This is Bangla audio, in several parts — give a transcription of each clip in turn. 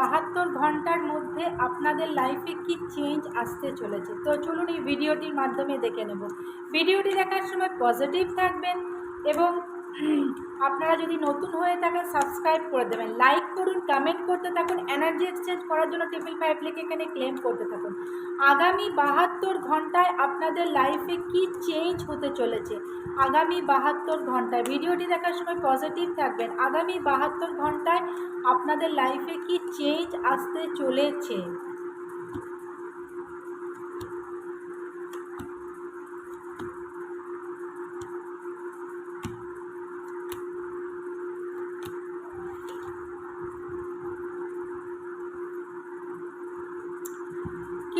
বাহাত্তর ঘণ্টার মধ্যে আপনাদের লাইফে কি চেঞ্জ আসতে চলেছে? তো চলুন এই ভিডিওটির মাধ্যমে দেখে নেব। ভিডিওটি দেখার সময় পজিটিভ থাকবেন এবং আপনারা যদি নতুন হয়ে থাকেন সাবস্ক্রাইব করে দেবেন। লাইক করুন কমেন্ট করতে থাকুন এনার্জি এক্সচেঞ্জ করার জন্য ট্রিপল ফাইভ লিখে এখানে ক্লেম করতে থাকুন। আগামী বাহাত্তর ঘন্টায় আপনাদের লাইফে কি চেঞ্জ হতে চলেছে? আগামী বাহাত্তর ঘন্টায় ভিডিওটি দেখার সময় পজিটিভ থাকবেন। আগামী বাহাত্তর ঘন্টায় আপনাদের লাইফে কি চেঞ্জ আসতে চলেছে?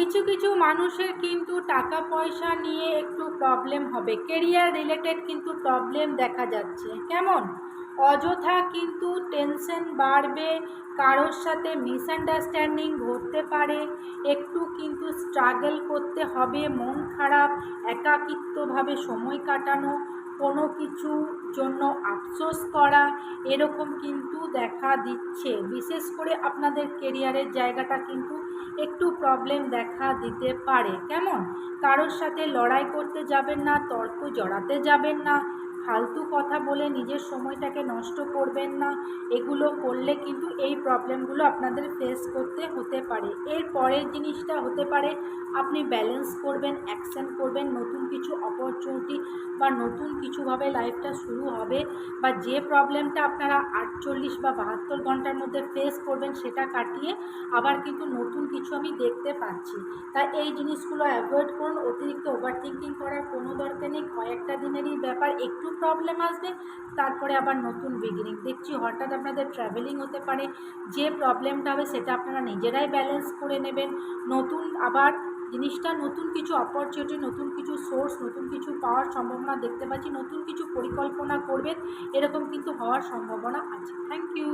কিছু কিছু মানুষের কিন্তু টাকা পয়সা নিয়ে একটু প্রবলেম হবে। কেরিয়ার রিলেটেড কিন্তু প্রবলেম দেখা যাচ্ছে। কেমন? অযথা কিন্তু টেনশন বাড়বে, কারোর সাথে মিসআন্ডারস্ট্যান্ডিং ঘটতে পারে, একটু কিন্তু স্ট্রাগল করতে হবে, মন খারাপ, একাকিত্বভাবে সময় কাটানো, কোনো কিছু জন্য আফসোস করা, এরকম কিন্তু দেখা দিচ্ছে। বিশেষ করে আপনাদের কেরিয়ারের জায়গাটা কিন্তু একটু প্রবলেম দেখা দিতে পারে। কেমন? কারোর সাথে লড়াই করতে যাবেন না, তর্ক জড়াতে যাবেন না। ফালতু কথা বলে নিজের সময়টাকে নষ্ট করবেন না। এগুলো করলে কিন্তু এই প্রবলেমগুলো আপনাদের ফেস করতে হতে পারে। এর পরের জিনিসটা হতে পারে, আপনি ব্যালেন্স করবেন অ্যাকশন করবেন, নতুন কিছু অপরচুনিটি বা নতুন কিছুভাবে লাইফটা শুরু হবে বা যে প্রবলেমটা আপনারা আটচল্লিশ বা বাহাত্তর ঘণ্টার মধ্যে ফেস করবেন সেটা কাটিয়ে আবার কিন্তু নতুন কিছু আমি দেখতে পাচ্ছি। তাই এই জিনিসগুলো অ্যাভয়েড করুন, অতিরিক্ত ওভার থিঙ্কিং করার কোনো দরকার নেই। কয়েকটা দিনেরই ব্যাপার, একটু প্রবলেম আসবে, তারপরে আবার নতুন বিগিনিং দেখছি হঠাৎ আপনাদের ট্রাভেলিং হতে পারে, যে প্রবলেমটা হবে সেটা আপনারা নিজেরাই ব্যালেন্স করে নেবেন। নতুন আবার জিনিসটা, নতুন কিছু অপরচুনিটি নতুন কিছু সোর্স নতুন কিছু পাওয়ার সম্ভাবনা দেখতে পাচ্ছি, নতুন কিছু পরিকল্পনা করবেন, এরকম কিন্তু হওয়ার সম্ভাবনা আছে। Thank you